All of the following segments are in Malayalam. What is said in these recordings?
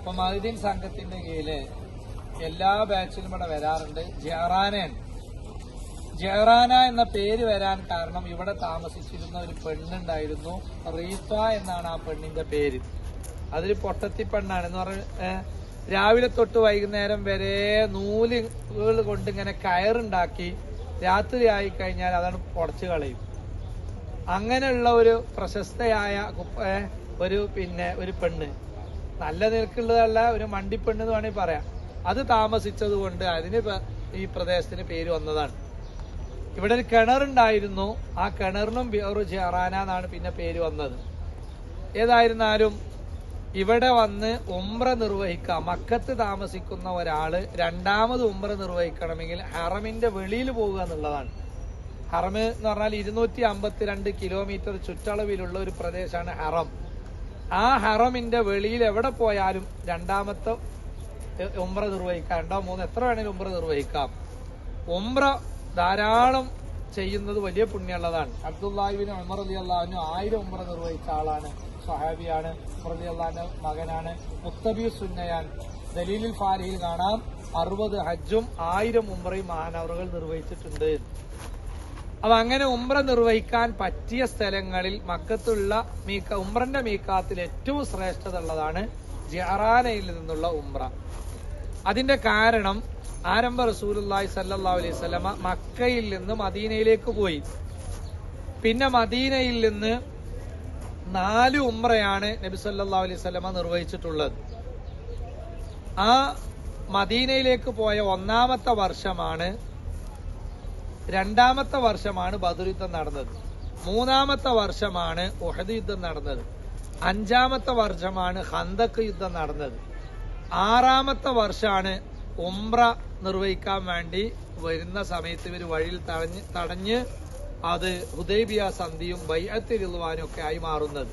അപ്പൊ മഹദീൻ സംഘത്തിന്റെ കീഴിൽ എല്ലാ ബാച്ചിലും ഇവിടെ വരാറുണ്ട്. ജെഹറാനയാണ്. ജെഹറാന എന്ന പേര് വരാൻ കാരണം ഇവിടെ താമസിച്ചിരുന്ന ഒരു പെണ്ണുണ്ടായിരുന്നു. റീഫ എന്നാണ് ആ പെണ്ണിന്റെ പേര്. അതൊരു പൊട്ടത്തി പെണ്ണാണ്. എന്ന് പറഞ്ഞ രാവിലെ തൊട്ട് വൈകുന്നേരം വരെ നൂലുകൾ കൊണ്ട് ഇങ്ങനെ കയറുണ്ടാക്കി രാത്രി ആയി കഴിഞ്ഞാൽ അതാണ് പൊടച്ചു കളയും. അങ്ങനെയുള്ള ഒരു പ്രശസ്തയായ ഒരു പിന്നെ ഒരു പെണ്ണ്. നല്ല നിരക്കുള്ളതല്ല ഒരു മണ്ടിപ്പെണ്ണ് എന്ന് വേണമെങ്കിൽ പറയാം. അത് താമസിച്ചത് കൊണ്ട് അതിന് ഈ പ്രദേശത്തിന് പേര് വന്നതാണ്. ഇവിടെ ഒരു കിണറുണ്ടായിരുന്നു ആ കിണറിനും ബിയറു ജെറാന എന്നാണ് പിന്നെ പേര് വന്നത്. ഏതായിരുന്നാലും ഇവിടെ വന്ന് ഉമ്ര നിർവഹിക്കുക മക്കത്ത് താമസിക്കുന്ന ഒരാൾ രണ്ടാമത് ഉമ്ര നിർവഹിക്കണമെങ്കിൽ ഹറമിന്റെ വെളിയിൽ പോവുക എന്നുള്ളതാണ്. ഹറം എന്ന് പറഞ്ഞാൽ ഇരുന്നൂറ്റി അമ്പത്തിരണ്ട് കിലോമീറ്റർ ചുറ്റളവിലുള്ള ഒരു പ്രദേശമാണ് ഹറം. ആ ഹറമിന്റെ വെളിയിൽ എവിടെ പോയാലും രണ്ടാമത്തെ ഒമ്പ്ര നിർവഹിക്കാം. രണ്ടോ മൂന്നോ എത്ര വേണേലും ഒമ്പ്ര നിർവഹിക്കാം. ഒമ്പ്ര ധാരാളം ചെയ്യുന്നത് വലിയ പുണ്യമുള്ളതാണ്. അബ്ദുല്ലാഹിബിന് ഉമർ അലി അള്ളാഹുവിന് ആയിരം ഉംറ നിർവഹിച്ച ആളാണ് സഹാബിയാണ് ഉമർ അലി അള്ളാഹിന്റെ മകനാണ് മുത്തബി സുന്നയാൻ. ദലീലിൽ ഫാരിയിൽ കാണാം അറുപത് ഹജ്ജും ആയിരം ഉമ്രയും മഹാനവറുകൾ നിർവഹിച്ചിട്ടുണ്ട്. അപ്പൊ അങ്ങനെ ഉംറ നിർവഹിക്കാൻ പറ്റിയ സ്ഥലങ്ങളിൽ മക്കത്തുള്ള മീക്ക ഉംറന്റെ മീക്കാത്തിൽ ഏറ്റവും ശ്രേഷ്ഠത ഉള്ളതാണ് ജഹറാനയിൽ നിന്നുള്ള ഉംറ. അതിന്റെ കാരണം ആരംഭ റസൂലുള്ളാഹി സല്ലാ അലൈഹി മക്കയിൽ നിന്ന് മദീനയിലേക്ക് പോയി. പിന്നെ മദീനയിൽ നിന്ന് നാല് ഉംറയാണ് നബി സല്ലാ അലൈഹി നിർവഹിച്ചിട്ടുള്ളത്. ആ മദീനയിലേക്ക് പോയ ഒന്നാമത്തെ വർഷമാണ് രണ്ടാമത്തെ വർഷമാണ് ബദർ യുദ്ധം നടന്നത്. മൂന്നാമത്തെ വർഷമാണ് ഉഹദ് യുദ്ധം നടന്നത്. അഞ്ചാമത്തെ വർഷമാണ് ഹന്തക്ക് യുദ്ധം നടന്നത്. ആറാമത്തെ വർഷമാണ് ഉംറ നിർവഹിക്കാൻ വേണ്ടി വരുന്ന സമയത്ത് ഇവർ വഴിയിൽ തടഞ്ഞ് തടഞ്ഞ് അത് ഹുദൈബിയ സന്ധിയും ബൈഅത്ത് റിളുവാനും ഒക്കെ ആയി മാറുന്നത്.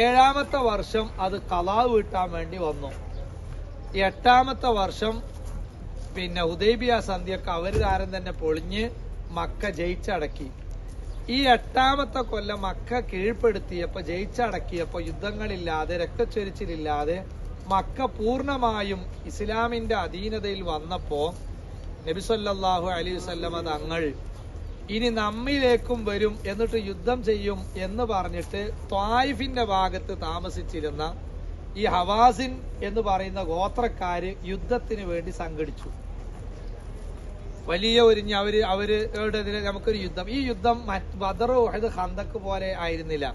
ഏഴാമത്തെ വർഷം അത് കലാവ് വീട്ടാൻ വേണ്ടി വന്നു. എട്ടാമത്തെ വർഷം പിന്നെ ഉദൈബിയ സന്ധ്യൊക്കെ അവർ താരം തന്നെ പൊളിഞ്ഞ് മക്ക ജയിച്ചടക്കി. ഈ എട്ടാമത്തെ കൊല്ലം മക്ക കീഴ്പ്പെടുത്തിയപ്പോ ജയിച്ചടക്കിയപ്പോ യുദ്ധങ്ങളില്ലാതെ രക്തച്ചൊരിച്ചിലില്ലാതെ മക്ക പൂർണമായും ഇസ്ലാമിന്റെ അധീനതയിൽ വന്നപ്പോ നബിസല്ലാഹു അലൈഹി വസല്ലമ തങ്ങൾ ഇനി നമ്മിലേക്കും വരും എന്നിട്ട് യുദ്ധം ചെയ്യും എന്ന് പറഞ്ഞിട്ട് ത്വായിഫിന്റെ ഭാഗത്ത് താമസിച്ചിരുന്ന ഈ ഹവാസിൻ എന്ന് പറയുന്ന ഗോത്രക്കാര് യുദ്ധത്തിന് വേണ്ടി സംഘടിച്ചു. വലിയ ഒരു അവർ അവരുടെ എതിരെ നമുക്കൊരു യുദ്ധം. ഈ യുദ്ധം ബദർ ഉഹദ് ഹന്തക്ക് പോലെ ആയിരുന്നില്ല.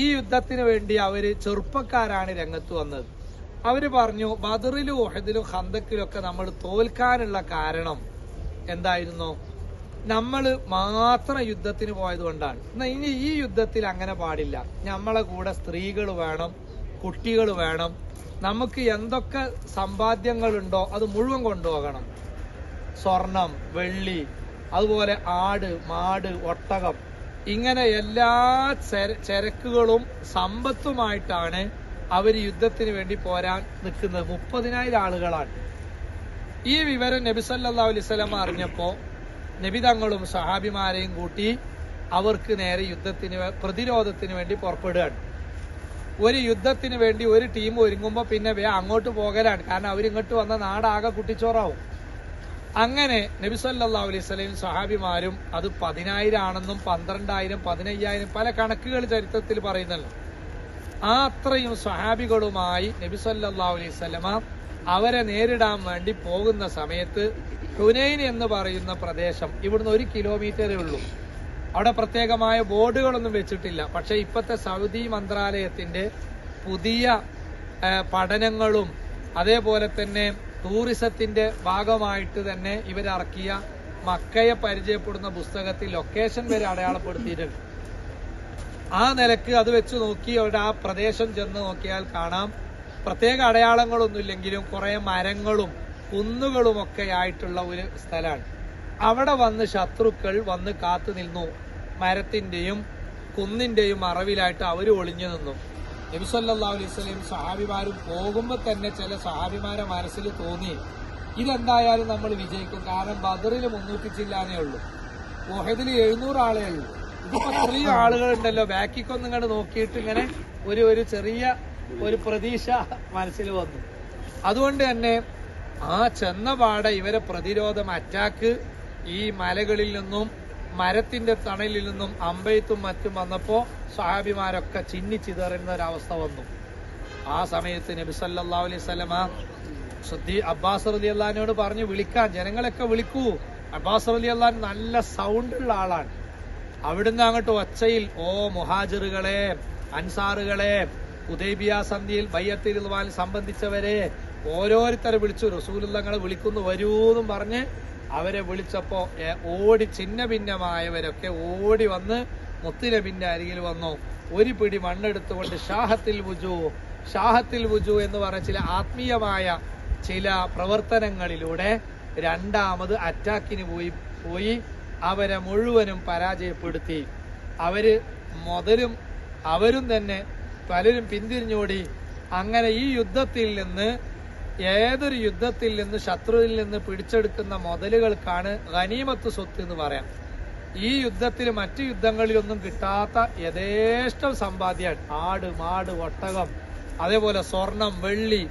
ഈ യുദ്ധത്തിന് വേണ്ടി അവർ ചെറുപ്പക്കാരാണ് രംഗത്ത് വന്നത്. അവർ പറഞ്ഞു ബദറിലും ഉഹദിലും ഹന്തക്കിലും ഒക്കെ നമ്മൾ തോൽക്കാനുള്ള കാരണം എന്തായിരുന്നു? നമ്മൾ മാത്രം യുദ്ധത്തിന് പോയത് കൊണ്ടാണ്. എന്നാ ഇനി ഈ യുദ്ധത്തിൽ അങ്ങനെ പാടില്ല. നമ്മളെ കൂടെ സ്ത്രീകൾ വേണം കുട്ടികൾ വേണം. നമുക്ക് എന്തൊക്കെ സമ്പാദ്യങ്ങളുണ്ടോ അത് മുഴുവൻ കൊണ്ടുപോകണം. സ്വർണം വെള്ളി അതുപോലെ ആട് മാട് ഒട്ടകം. ഇങ്ങനെ എല്ലാ ചര- ചരക്കുകളും സമ്പത്തുമായിട്ടാണ് അവർ യുദ്ധത്തിന് വേണ്ടി പോരാൻ നിൽക്കുന്നത്. മുപ്പതിനായിരം ആളുകളാണ്. ഈ വിവരം നബി സല്ലല്ലാഹു അലൈഹി അറിഞ്ഞപ്പോൾ അറിഞ്ഞപ്പോ നബി തങ്ങളും സഹാബിമാരെയും കൂട്ടി അവർക്ക് നേരെ യുദ്ധത്തിന് പ്രതിരോധത്തിന് വേണ്ടി പുറപ്പെടുകയാണ്. ഒരു യുദ്ധത്തിന് വേണ്ടി ഒരു ടീം ഒരുങ്ങുമ്പോൾ പിന്നെ അങ്ങോട്ട് പോകലാണ്. കാരണം അവരിങ്ങോട്ട് വന്ന നാടാകെ കുട്ടിച്ചോറാവും. അങ്ങനെ നബി സല്ലല്ലാഹു അലൈഹി സഹാബിമാരും അത് പതിനായിരം ആണെന്നും പന്ത്രണ്ടായിരം പതിനയ്യായിരം പല കണക്കുകൾ ചരിത്രത്തിൽ പറയുന്നല്ലോ ആ അത്രയും സഹാബികളുമായി നബി സല്ലല്ലാഹു അലൈഹി അവരെ നേരിടാൻ വേണ്ടി പോകുന്ന സമയത്ത് ഹുനൈൻ എന്ന് പറയുന്ന പ്രദേശം ഇവിടുന്ന് ഒരു കിലോമീറ്ററേ ഉള്ളൂ. അവിടെ പ്രത്യേകമായ ബോർഡുകളൊന്നും വെച്ചിട്ടില്ല. പക്ഷേ ഇപ്പോഴത്തെ സൗദി മന്ത്രാലയത്തിന്റെ പുതിയ പഠനങ്ങളും അതേപോലെ തന്നെ ടൂറിസത്തിന്റെ ഭാഗമായിട്ട് തന്നെ ഇവരിറക്കിയ മക്കയെ പരിചയപ്പെടുന്ന പുസ്തകത്തിൽ ലൊക്കേഷൻ വരെ അടയാളപ്പെടുത്തിയിട്ടുണ്ട്. ആ നിലയ്ക്ക് അത് വെച്ച് നോക്കി അവിടെ ആ പ്രദേശം ചെന്ന് നോക്കിയാൽ കാണാം. പ്രത്യേക അടയാളങ്ങളൊന്നുമില്ലെങ്കിലും കുറെ മരങ്ങളും കുന്നുകളും ഒക്കെ ആയിട്ടുള്ള ഒരു സ്ഥലമാണ്. അവിടെ വന്ന് ശത്രുക്കൾ വന്ന് കാത്തു നിന്നു. മരത്തിന്റെയും കുന്നിന്റെയും മറവിലായിട്ട് അവർ ഒളിഞ്ഞു നിന്നു. നബിസല്ലാ അലൈഹി സ്വലം സഹാബിമാരും പോകുമ്പോൾ തന്നെ ചില സഹാബിമാരെ മനസ്സിൽ തോന്നി ഇതെന്തായാലും നമ്മൾ വിജയിക്കും. കാരണം ബദറിൽ മുന്നൂറ്റി ചില്ലാനേ ഉള്ളൂ. മുഹദിൽ എഴുന്നൂറ് ആളേ ഉള്ളൂ. ഇതിപ്പോ ചെറിയ ആളുകളുണ്ടല്ലോ. ബാക്കിക്കൊന്നും ഇങ്ങോട്ട് നോക്കിയിട്ട് ഇങ്ങനെ ഒരു ഒരു ചെറിയ ഒരു പ്രതീക്ഷ മനസ്സിൽ വന്നു. അതുകൊണ്ട് തന്നെ ആ ചെന്ന പാടെ ഇവരെ പ്രതിരോധം അറ്റാക്ക് ഈ മലകളിൽ നിന്നും മരത്തിന്റെ തണലിൽ നിന്നും അമ്പയത്തും മറ്റും വന്നപ്പോ സഹാബിമാരൊക്കെ ചിന്നിച്ചിതറുന്ന ഒരവസ്ഥ വന്നു. ആ സമയത്ത് നബി സല്ലാ അലൈഹി സ്വലമ സുദ്ദി അബ്ബാസ് അലി അള്ളഹാനോട് പറഞ്ഞു വിളിക്കാൻ ജനങ്ങളൊക്കെ വിളിക്കൂ. അബ്ബാസ് അലി അള്ളഹാൻ നല്ല സൗണ്ട് ഉള്ള ആളാണ്. അവിടുന്ന് അങ്ങോട്ട് ഒച്ചയിൽ ഓ മുഹാജിറുകളെ അൻസാറുകളെ ഉദൈബിയ സന്ധിയിൽ ബയ്യത്തിൽ സംബന്ധിച്ചവരെ ഓരോരുത്തരെ വിളിച്ചു റസൂലുള്ളങ്ങളെ വിളിക്കുന്നു വരൂന്നും പറഞ്ഞ് അവരെ വിളിച്ചപ്പോ ഓടി ഛിന്ന ഭിന്നമായവരൊക്കെ ഓടി വന്ന് മുത്തുനബിന്റെ അരികിൽ വന്നു. ഒരു പിടി മണ്ണെടുത്തുകൊണ്ട് ഷാഹത്തിൽ വുജു ഷാഹത്തിൽ വുജു എന്ന് പറഞ്ഞ ചില ആത്മീയമായ ചില പ്രവർത്തനങ്ങളിലൂടെ രണ്ടാമത് അറ്റാക്കിന് പോയി പോയി അവരെ മുഴുവനും പരാജയപ്പെടുത്തി. അവർ മുതലും അവരും തന്നെ പലരും പിന്തിരിഞ്ഞോടി. അങ്ങനെ ഈ യുദ്ധത്തിൽ നിന്ന് ഏതൊരു യുദ്ധത്തിൽ നിന്ന് ശത്രുവിൽ നിന്ന് പിടിച്ചെടുക്കുന്ന മുതലുകൾക്കാണ് ഗനീമത്ത് സ്വത്ത് എന്ന് പറയാം. ഈ യുദ്ധത്തിൽ മറ്റു യുദ്ധങ്ങളിലൊന്നും കിട്ടാത്ത യഥേഷ്ടം സമ്പാദ്യമാണ്. ആട് മാട് ഒട്ടകം അതേപോലെ സ്വർണം വെള്ളി.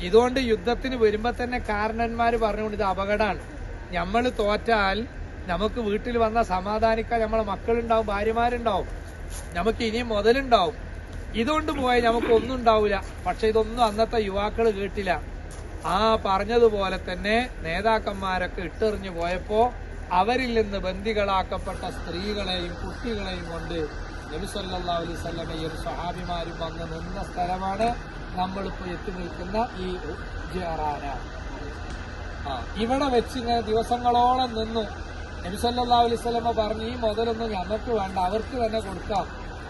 ഇതുകൊണ്ട് യുദ്ധത്തിന് വരുമ്പോ തന്നെ കാരണന്മാർ പറഞ്ഞുകൊണ്ട് ഇത് അപകടമാണ്. നമ്മൾ തോറ്റാൽ നമുക്ക് വീട്ടിൽ വന്ന സമാധാനിക്കാൻ നമ്മളെ മക്കളുണ്ടാവും ഭാര്യമാരുണ്ടാവും. നമുക്ക് ഇനിയും മുതലുണ്ടാവും. ഇതുകൊണ്ട് പോയാൽ നമുക്ക് ഒന്നും ഉണ്ടാവില്ല പക്ഷെ ഇതൊന്നും അന്നത്തെ യുവാക്കൾ കേട്ടില്ല. ആ പറഞ്ഞതുപോലെ തന്നെ നേതാക്കന്മാരൊക്കെ ഇട്ടെറിഞ്ഞു പോയപ്പോ അവരിൽ നിന്ന് ബന്ദികളാക്കപ്പെട്ട സ്ത്രീകളെയും കുട്ടികളെയും കൊണ്ട് നബി സല്ലല്ലാഹു അലൈഹി വസല്ലമയും സഹാബിമാരും വന്ന് നിന്ന സ്ഥലമാണ് നമ്മളിപ്പോൾ എത്തി നിൽക്കുന്ന ഈ ജറാന ആ ഇവിടെ വെച്ച് ഇങ്ങനെ ദിവസങ്ങളോളം നിന്നു. നബി സല്ലല്ലാഹു അലൈഹി വസല്ലമ പറഞ്ഞു ഈ മുതലൊന്നും ഞങ്ങൾക്ക് വേണ്ട അവർക്ക് തന്നെ കൊടുക്കാം.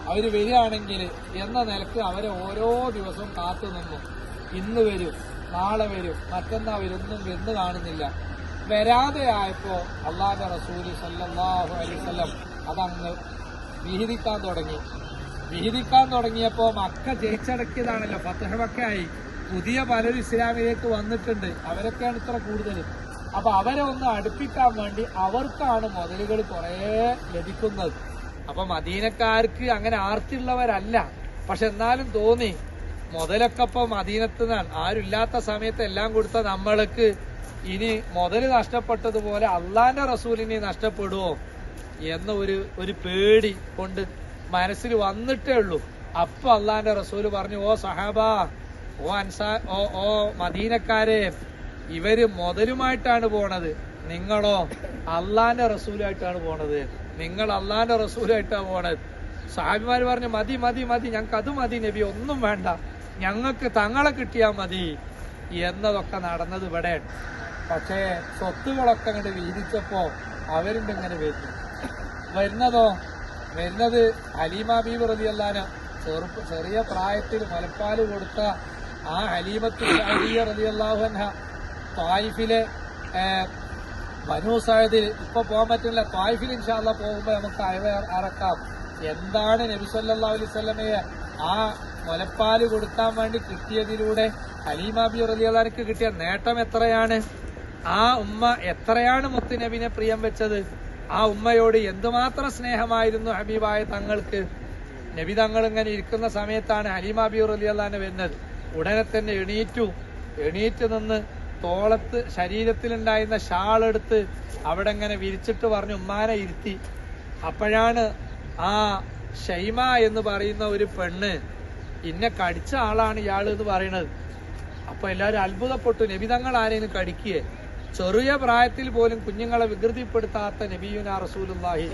അവർ വരികയാണെങ്കിൽ എന്ന നിലയ്ക്ക് അവരെ ഓരോ ദിവസവും കാത്തു നിന്നു. ഇന്ന് വരും നാളെ വരും മറ്റന്നാ വരും ഒന്നും എന്ന് കാണുന്നില്ല. വരാതെ ആയപ്പോ അള്ളാഹുന്റെ റസൂൽ സല്ലാഹു അലൈഹി വസല്ലം അതങ്ങ് വിഹിതിക്കാൻ തുടങ്ങി. വിഹിതിക്കാൻ തുടങ്ങിയപ്പോ മക്ക ജയിച്ചടക്കിയതാണല്ലോ. ഫത്തഹ ആയി. പുതിയ പലരും ഇസ്ലാമിലേക്ക് വന്നിട്ടുണ്ട്. അവരൊക്കെയാണ് ഇത്ര കൂടുതൽ അപ്പൊ അവരെ ഒന്ന് അടുപ്പിക്കാൻ വേണ്ടി അവർക്കാണ് മുതലുകൾ കുറേ ലഭിക്കുന്നത്. അപ്പൊ മദീനക്കാർക്ക് അങ്ങനെ ആർത്തിയുള്ളവരല്ല. പക്ഷെ എന്നാലും തോന്നി മുതലൊക്കെ ഇപ്പൊ മദീനത്ത് നിന്നാണ്. ആരുമില്ലാത്ത സമയത്ത് എല്ലാം കൊടുത്ത നമ്മൾക്ക് ഇനി മുതൽ നഷ്ടപ്പെട്ടതുപോലെ അള്ളാന്റെ റസൂലിനെ നഷ്ടപ്പെടുവോ എന്ന ഒരു ഒരു പേടി കൊണ്ട് മനസ്സിൽ വന്നിട്ടേ ഉള്ളൂ. അപ്പൊ അള്ളാന്റെ റസൂൽ പറഞ്ഞു ഓ സഹാബ ഓ അൻസാ ഓ ഓ മദീനക്കാരെ ഇവർ മുതലുമായിട്ടാണ് പോണത്. നിങ്ങളോ അള്ളാന്റെ റസൂലായിട്ടാണ് പോണത്. നിങ്ങൾ അള്ളാന്റെ റസൂലായിട്ടാണ് പോണത്. സാഹിബിമാർ പറഞ്ഞു മതി മതി മതി ഞങ്ങൾക്ക് അത് മതി നബി ഒന്നും വേണ്ട. ഞങ്ങൾക്ക് തങ്ങളെ കിട്ടിയാൽ മതി. എന്നതൊക്കെ നടന്നത് ഇവിടെ പക്ഷേ സ്വത്തുകളൊക്കെ അങ്ങോട്ട് വീതിച്ചപ്പോ അവരുണ്ട് ഇങ്ങനെ വരുന്നു. വരുന്നതോ? വരുന്നത് ഹലീമ ബീബ് റതി അല്ലാന ചെറുപ്പ ചെറിയ പ്രായത്തിൽ മുലപ്പാൽ കൊടുത്ത ആ ഹലീമത്ത് അലിയ അള്ളാഹുഹ തായിഫിലെ ബനു സായദിൽ ഇപ്പൊ പോകാൻ പറ്റില്ല തായിഫിൽ ഇൻഷാല്ല പോകുമ്പോ നമുക്ക് അയവ അറക്കാം. എന്താണ് നബി സല്ലല്ലാഹു അലൈഹി വസല്ലമയെ ആ മുലപ്പാൽ കൊടുക്കാൻ വേണ്ടി കിട്ടിയതിലൂടെ ഹലീമാബി റലിയല്ലാർക്ക് കിട്ടിയ നേട്ടം എത്രയാണ്? ആ ഉമ്മ എത്രയാണ് മുത്തുനബിനെ പ്രിയം വെച്ചത്? ആ ഉമ്മയോട് എന്തുമാത്രം സ്നേഹമായിരുന്നു ഹബീബായ തങ്ങൾക്ക്? നബി തങ്ങൾ ഇങ്ങനെ ഇരിക്കുന്ന സമയത്താണ് ഹലീമ ബിയൂർ അലി അള്ളഹാന് വരുന്നത് ഉടനെ തന്നെ എണീറ്റു. എണീറ്റ് നിന്ന് തോളത്ത് ശരീരത്തിലുണ്ടായിരുന്ന ഷാളെടുത്ത് അവിടെ ഇങ്ങനെ വിരിച്ചിട്ട് പറഞ്ഞു ഉമ്മാനെ ഇരുത്തി. അപ്പോഴാണ് ആ ഷൈമ എന്ന് പറയുന്ന ഒരു പെണ്ണ് ഇന്നെ കടിച്ച ആളാണ് ഇയാൾ എന്ന് പറയുന്നത്. അപ്പൊ എല്ലാവരും അത്ഭുതപ്പെട്ടു. നബിതങ്ങൾ ആരെയും കടിക്കുകയെ? ചെറിയ പ്രായത്തിൽ പോലും കുഞ്ഞുങ്ങളെ വികൃതിപ്പെടുത്താത്ത നബിയുന റസൂലുല്ലാഹി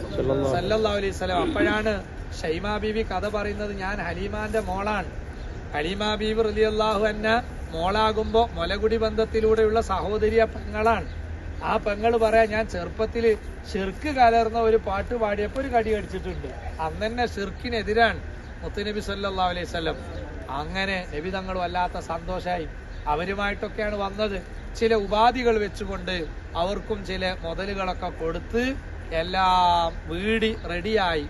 സല്ലല്ലാഹു അലൈഹി സ്വലം അപ്പോഴാണ് ഷൈമ ബീവി കഥ പറയുന്നത് ഞാൻ ഹലീമാന്റെ മോളാണ്. ഹലീമ ബീബി റലിയല്ലാഹു എന്ന മോളാകുമ്പോ മുലകുടി ബന്ധത്തിലൂടെയുള്ള സഹോദരിയ പെങ്ങളാണ്. ആ പെങ്ങൾ പറയാ ഞാൻ ചെറുപ്പത്തിൽ ഷിർക്ക് കലർന്ന ഒരു പാട്ട് പാടിയപ്പോ ഒരു കടി അടിച്ചിട്ടുണ്ട് അന്ന് തന്നെ ഷിർക്കിനെതിരാണ് മുത്തുനബി സല്ലാ അലൈഹി വസല്ലം. അങ്ങനെ നബി തങ്ങൾ അല്ലാത്ത സന്തോഷമായി അവരുമായിട്ടൊക്കെയാണ് വന്നത്. ചില ഉപാധികൾ വെച്ചുകൊണ്ട് അവർക്കും ചില മുതലുകളൊക്കെ കൊടുത്ത് എല്ലാം വീടി റെഡിയായി.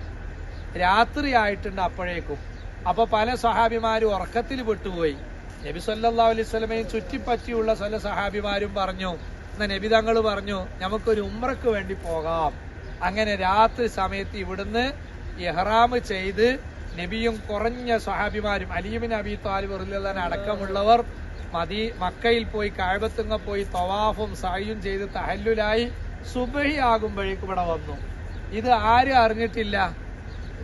രാത്രി ആയിട്ടുണ്ട് അപ്പോഴേക്കും. അപ്പൊ പല സഹാബിമാരും ഉറക്കത്തിൽ പെട്ടുപോയി. നബി സല്ലാ അലൈഹി ചുറ്റിപ്പറ്റിയുള്ള ചില സഹാബിമാരും പറഞ്ഞു എന്നാ നബി തങ്ങൾ പറഞ്ഞു നമുക്കൊരു ഉമ്രക്ക് വേണ്ടി പോകാം. അങ്ങനെ രാത്രി സമയത്ത് ഇവിടുന്ന് എഹ്റാം ചെയ്ത് നബിയും കുറഞ്ഞ സ്വഹാബിമാരും അലീബിൻ അബി താലിബ് റിലാൻ അടക്കമുള്ളവർ മതി മക്കയിൽ പോയി കാഴ്വത്തുങ്ങ പോയി തവാഫും സായും ചെയ്ത് തഹല്ലുലായി സുബഹി ആകുമ്പോഴേക്കും ഇവിടെ വന്നു. ഇത് ആരും അറിഞ്ഞിട്ടില്ല.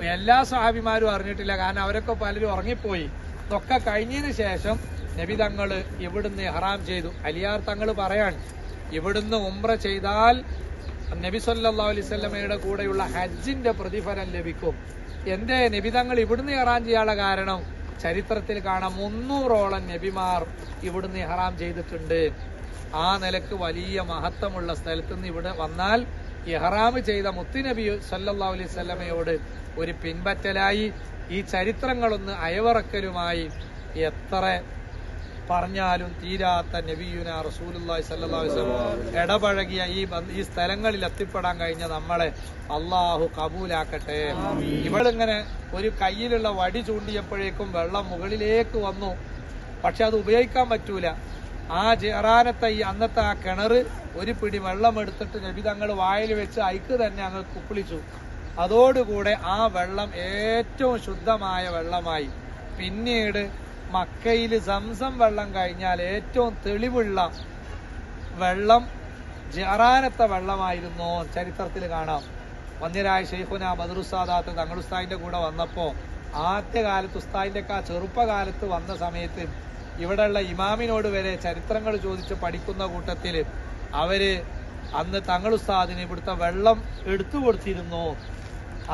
എല്ലാ സ്വഹാബിമാരും അറിഞ്ഞിട്ടില്ല. കാരണം അവരൊക്കെ പലരും ഉറങ്ങിപ്പോയി. ഇതൊക്കെ കഴിഞ്ഞതിന് ശേഷം നബി തങ്ങൾ ഇവിടുന്ന് ഹറാം ചെയ്തു. അലിയാർ തങ്ങൾ പറയാൻ ഇവിടുന്ന് ഉംറ ചെയ്താൽ നബി സല്ലാ അലൈഹി വസല്ലമയുടെ കൂടെയുള്ള ഹജ്ജിന്റെ പ്രതിഫലം ലഭിക്കും. എന്റെ നബി തങ്ങൾ ഇവിടുന്ന് ഇറാൻ ചെയ്യാനുള്ള കാരണം ചരിത്രത്തിൽ കാണാം മുന്നൂറോളം നബിമാർ ഇവിടുന്ന് ഇഹറാം ചെയ്തിട്ടുണ്ട്. ആ നിലയ്ക്ക് വലിയ മഹത്വമുള്ള സ്ഥലത്ത് നിന്ന് ഇവിടെ വന്നാൽ ഇഹ്റാം ചെയ്ത മുത്തുനബി സല്ലാ അലൈഹി ഒരു പിൻപറ്റലായി. ഈ ചരിത്രങ്ങളൊന്ന് അയവറക്കലുമായി എത്ര പറഞ്ഞാലും തീരാത്ത നബിയുന റസൂലുള്ളാഹി സല്ലാസ്ലം ഇടപഴകിയ ഈ ഈ സ്ഥലങ്ങളിൽ എത്തിപ്പെടാൻ കഴിഞ്ഞ നമ്മളെ അള്ളാഹു കബൂലാക്കട്ടെ. ഇവളിങ്ങനെ ഒരു കയ്യിലുള്ള വടി ചൂണ്ടിയപ്പോഴേക്കും വെള്ളം മുകളിലേക്ക് വന്നു. പക്ഷെ അത് ഉപയോഗിക്കാൻ പറ്റൂല. ആ ജെറാനത്തെ ഈ അന്നത്തെ ആ കിണറ് ഒരു പിടി വെള്ളം എടുത്തിട്ട് നബി തങ്ങൾ വായിൽ വെച്ച് അയക്ക് തന്നെ അങ്ങ് കുപ്പിളിച്ചു. അതോടുകൂടെ ആ വെള്ളം ഏറ്റവും ശുദ്ധമായ വെള്ളമായി. പിന്നീട് മക്കയിൽ സംസം വെള്ളം കഴിഞ്ഞാൽ ഏറ്റവും തെളിവുള്ള വെള്ളം ജറാനത്തെ വെള്ളമായിരുന്നു ചരിത്രത്തിൽ കാണാം. വന്യരായ ഷെയ്ഖുന ബദറുസ്താദാത്ത് തങ്ങളുസ്താദിന്റെ കൂടെ വന്നപ്പോൾ ആദ്യകാലത്ത് ഉസ്താദിന്റെ ഒക്കെ ആ ചെറുപ്പകാലത്ത് വന്ന സമയത്ത് ഇവിടെയുള്ള ഇമാമിനോട് വരെ ചരിത്രങ്ങൾ ചോദിച്ച് പഠിക്കുന്ന കൂട്ടത്തിൽ അവർ അന്ന് തങ്ങളുസ്താദിന് ഇവിടുത്തെ വെള്ളം എടുത്തു കൊടുത്തിരുന്നു.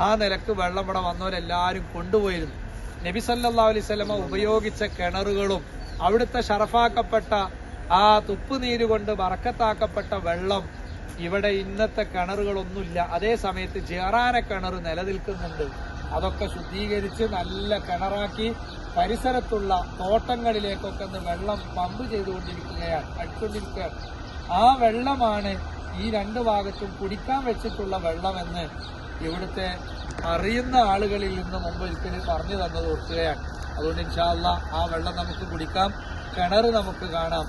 ആ നിലയ്ക്ക് വെള്ളം ഇവിടെ വന്നവരെല്ലാവരും കൊണ്ടുപോയിരുന്നു. നബി സല്ലല്ലാഹു അലൈഹി വസല്ലമ ഉപയോഗിച്ച കിണറുകളും അവിടുത്തെ ഷറഫാക്കപ്പെട്ട ആ തുപ്പുനീര് കൊണ്ട് വറക്കത്താക്കപ്പെട്ട വെള്ളം ഇവിടെ ഇന്നത്തെ കിണറുകളൊന്നുമില്ല. അതേ സമയത്ത് ജെറാന കിണർ നിലനിൽക്കുന്നുണ്ട്. അതൊക്കെ ശുദ്ധീകരിച്ച് നല്ല കിണറാക്കി പരിസരത്തുള്ള തോട്ടങ്ങളിലേക്കൊക്കെ ഒന്ന് വെള്ളം പമ്പ് ചെയ്തുകൊണ്ടിരിക്കുകയാണ് അടിച്ചുകൊണ്ടിരിക്കുകയാണ് ആ വെള്ളമാണ് ഈ രണ്ട് ഭാഗത്തും കുടിക്കാൻ വെച്ചിട്ടുള്ള വെള്ളമെന്ന് ഇവിടുത്തെ അറിയുന്ന ആളുകളിൽ നിന്ന് മുമ്പ് ഒരിക്കലും പറഞ്ഞു തന്നത് ഓർക്കുകയാണ്. അതുകൊണ്ട് ഇൻഷാല്ല ആ വെള്ളം നമുക്ക് കുടിക്കാം കിണർ നമുക്ക് കാണാം.